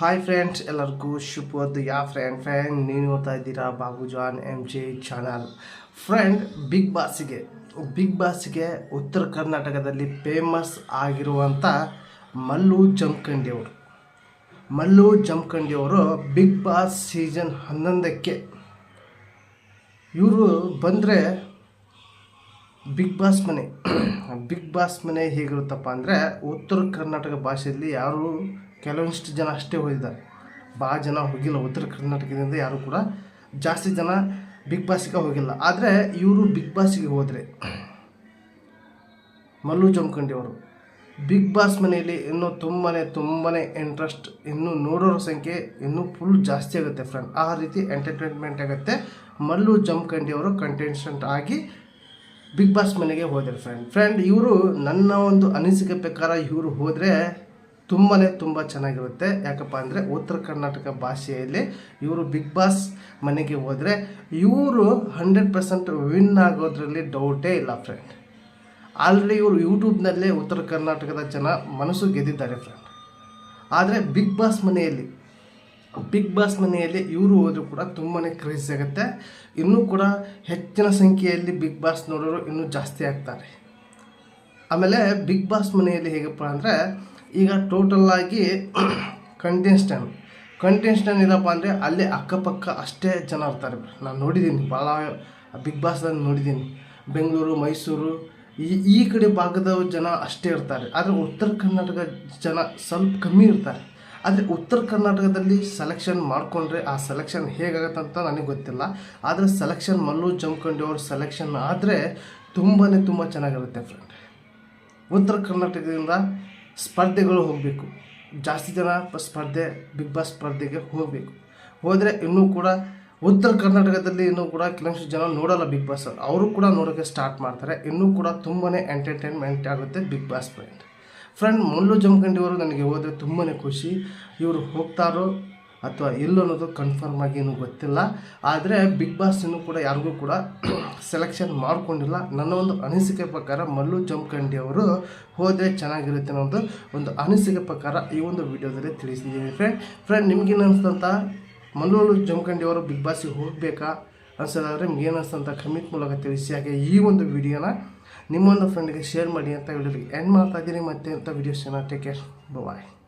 Hi friends ಎಲ್ಲರಿಗೂ ಶುಭವದ್ದು ಯಾ friend friend ನೀವು ನೋಡ್ತಾ ಇದ್ದೀರಾ Babu Jan M J channel friend Bigg ಬಾಸ್ಗೆ big ಬಾಸ್ಗೆ ಉತ್ತರ ಕರ್ನಾಟಕದಲ್ಲಿ ಫೇಮಸ್ ಆಗಿರುವಂಥ ಮಲ್ಲು ಜಮ್ಕಂಡಿಯವರು ಅವರು. ಮಲ್ಲು ಜಮ್ಕಂಡಿಯವರು ಅವರು ಬಿಗ್ ಬಾಸ್ ಸೀಸನ್ ಹನ್ನೊಂದಕ್ಕೆ. ಇವರು ಬಂದರೆ ಬಿಗ್ ಬಾಸ್ ಮನೆ. ಬಿಗ್ ಬಾಸ್ ಮನೆ ಹೇಗಿರುತ್ತಪ್ಪ ಅಂದರೆ ಉತ್ತರ ಕರ್ನಾಟಕ ಭಾಷೆಯಲ್ಲಿ ಯಾರು ಕೆಲವೊಂದಿಷ್ಟು ಜನ ಅಷ್ಟೇ ಹೋಗಿದ್ದಾರೆ. ಭಾಳ ಜನ ಹೋಗಿಲ್ಲ. ಉತ್ತರ ಕರ್ನಾಟಕದಿಂದ ಯಾರು ಕೂಡ ಜಾಸ್ತಿ ಜನ ಬಿಗ್ ಬಾಸ್ಗೆ ಹೋಗಿಲ್ಲ. ಆದರೆ ಇವರು ಬಿಗ್ ಬಾಸ್ಗೆ ಹೋದರೆ ಮಲ್ಲು ಜಮಖಂಡಿ ಅವರು ಬಿಗ್ ಬಾಸ್ ಮನೆಯಲ್ಲಿ ಇನ್ನೂ ತುಂಬಾ ತುಂಬಾ ಇಂಟ್ರೆಸ್ಟ್ ಇನ್ನೂ ನೋಡೋರ ಸಂಖ್ಯೆ ಇನ್ನೂ ಫುಲ್ ಜಾಸ್ತಿ ಆಗುತ್ತೆ ಫ್ರೆಂಡ್ ಆ ರೀತಿ ಎಂಟರ್ಟೈನ್ಮೆಂಟ್ ಆಗುತ್ತೆ. ಮಲ್ಲು ಜಮಖಂಡಿ ಅವರು ಕಂಟೆಸ್ಟೆಂಟ್ ಆಗಿ ಬಿಗ್ ಬಾಸ್ ಮನೆಗೆ ಹೋದರೆ ಫ್ರೆಂಡ್ ಫ್ರೆಂಡ್ ಇವರು ನನ್ನ ಒಂದು ಅನಿಸಿಕೆ ಪ್ರಕಾರ ಇವರು ಹೋದರೆ ತುಂಬಾ ತುಂಬ ಚೆನ್ನಾಗಿರುತ್ತೆ. ಯಾಕಪ್ಪ ಅಂದರೆ ಉತ್ತರ ಕರ್ನಾಟಕ ಭಾಷೆಯಲ್ಲಿ ಇವರು ಬಿಗ್ ಬಾಸ್ ಮನೆಗೆ ಹೋದರೆ ಇವರು ಹಂಡ್ರೆಡ್ ಪರ್ಸೆಂಟ್ ವಿನ್ ಆಗೋದ್ರಲ್ಲಿ ಡೌಟೇ ಇಲ್ಲ ಫ್ರೆಂಡ್ ಆಲ್ರೆಡಿ ಇವರು ಯೂಟ್ಯೂಬ್ನಲ್ಲೇ ಉತ್ತರ ಕರ್ನಾಟಕದ ಜನ ಮನಸ್ಸು ಗೆದ್ದಿದ್ದಾರೆ ಫ್ರೆಂಡ್ ಆದರೆ ಬಿಗ್ ಬಾಸ್ ಮನೆಯಲ್ಲಿ ಬಿಗ್ ಬಾಸ್ ಮನೆಯಲ್ಲಿ ಇವರು ಹೋದರೂ ಕೂಡ ತುಂಬಾ ಕ್ರೇಜ್ ಆಗುತ್ತೆ. ಇನ್ನೂ ಕೂಡ ಹೆಚ್ಚಿನ ಸಂಖ್ಯೆಯಲ್ಲಿ ಬಿಗ್ ಬಾಸ್ ನೋಡೋರು ಇನ್ನೂ ಜಾಸ್ತಿ ಆಗ್ತಾರೆ. ಆಮೇಲೆ ಬಿಗ್ ಬಾಸ್ ಮನೆಯಲ್ಲಿ ಹೇಗಪ್ಪ ಅಂದರೆ ಈಗ ಟೋಟಲ್ ಆಗಿ ಕಂಟೆಸ್ಟೆಂಟ್ ಕಂಟೆಸ್ಟೆಂಟ್ ಏನಪ್ಪ ಅಂದರೆ ಅಲ್ಲೇ ಅಕ್ಕಪಕ್ಕ ಅಷ್ಟೇ ಜನ ಇರ್ತಾರೆ. ನಾನು ನೋಡಿದ್ದೀನಿ ಭಾಳ ಬಿಗ್ ಬಾಸ್ದಲ್ಲಿ ನೋಡಿದ್ದೀನಿ ಬೆಂಗಳೂರು, ಮೈಸೂರು, ಈ ಈ ಕಡೆ ಭಾಗದ ಜನ ಅಷ್ಟೇ ಇರ್ತಾರೆ. ಆದರೆ ಉತ್ತರ ಕರ್ನಾಟಕ ಜನ ಸ್ವಲ್ಪ ಕಮ್ಮಿ ಇರ್ತಾರೆ. ಆದರೆ ಉತ್ತರ ಕರ್ನಾಟಕದಲ್ಲಿ ಸೆಲೆಕ್ಷನ್ ಮಾಡಿಕೊಂಡ್ರೆ ಆ ಸೆಲೆಕ್ಷನ್ ಹೇಗಾಗತ್ತೆ ಅಂತ ನನಗೆ ಗೊತ್ತಿಲ್ಲ. ಆದರೆ ಸೆಲೆಕ್ಷನ್ ಮಲ್ಲು ಜಮ್ಕಂಡಿ ಅವ್ರ ಸೆಲೆಕ್ಷನ್ ಆದರೆ ತುಂಬಾ ತುಂಬ ಚೆನ್ನಾಗಿರುತ್ತೆ ಫ್ರೆಂಡ್ ಉತ್ತರ ಕರ್ನಾಟಕದಿಂದ ಸ್ಪರ್ಧೆಗಳು ಹೋಗಬೇಕು. ಜಾಸ್ತಿ ಜನ ಸ್ಪರ್ಧೆ, ಬಿಗ್ ಬಾಸ್ ಸ್ಪರ್ಧೆಗೆ ಹೋಗಬೇಕು. ಹೋದರೆ ಇನ್ನೂ ಕೂಡ ಉತ್ತರ ಕರ್ನಾಟಕದಲ್ಲಿ ಇನ್ನೂ ಕೂಡ ಕೆಲವೊಂದು ಜನ ನೋಡಲ್ಲ ಬಿಗ್ ಬಾಸ್ ಅವರು. ಕೂಡ ನೋಡೋಕ್ಕೆ ಸ್ಟಾರ್ಟ್ ಮಾಡ್ತಾರೆ. ಇನ್ನೂ ಕೂಡ ತುಂಬಾ ಎಂಟರ್ಟೈನ್ಮೆಂಟ್ ಆಗುತ್ತೆ ಬಿಗ್ ಬಾಸ್ ಫ್ರೆಂಡ್ ಫ್ರೆಂಡ್ ಮುಳ್ಳು ಜಮಖಂಡಿಯವರು ನನಗೆ ಹೋದರೆ ತುಂಬಾ ಖುಷಿ. ಇವರು ಹೋಗ್ತಾರೋ ಅಥವಾ ಇಲ್ಲೋ ಅನ್ನೋದು ಕನ್ಫರ್ಮ್ ಆಗಿ ಏನೂ ಗೊತ್ತಿಲ್ಲ. ಆದರೆ ಬಿಗ್ ಬಾಸ್ ಇನ್ನೂ ಕೂಡ ಯಾರಿಗೂ ಕೂಡ ಸೆಲೆಕ್ಷನ್ ಮಾಡಿಕೊಂಡಿಲ್ಲ. ನನ್ನ ಒಂದು ಅನಿಸಿಕೆ ಪ್ರಕಾರ ಮಲ್ಲು ಜಮಖಂಡಿ ಅವರು ಹೋದರೆ ಚೆನ್ನಾಗಿರುತ್ತೆ ಅನ್ನೋದು ಒಂದು ಅನಿಸಿಕೆ ಪ್ರಕಾರ ಈ ಒಂದು ವಿಡಿಯೋದಲ್ಲಿ ತಿಳಿಸಿದ್ದೀನಿ ಫ್ರೆಂಡ್ ಫ್ರೆಂಡ್ ನಿಮ್ಗೇನು ಅನಿಸ್ತಂತ? ಮಲ್ಲು ಜಮಖಂಡಿ ಅವರು ಬಿಗ್ ಬಾಸಿಗೆ ಹೋಗಬೇಕಾ? ಅನ್ಸೋದಾದರೆ ನಿಮ್ಗೆ ಏನು ಅನಿಸ್ತಂತ ಕಮೆಂಟ್ ಮೂಲಕ ತಿಳಿಸಿ. ಹಾಗೆ ಈ ಒಂದು ವಿಡಿಯೋನ ನಿಮ್ಮೊಂದು ಫ್ರೆಂಡ್ಗೆ ಶೇರ್ ಮಾಡಿ ಅಂತ ವಿಡಿಯೋಗೆ ಎಂಡ್ ಮಾಡ್ತಾ ಇದ್ದೀನಿ ಮತ್ತೆ ಅಂತ ವಿಡಿಯೋಸ್ ಟೇಕ್ ಕೇರ್ ಬಾಯ್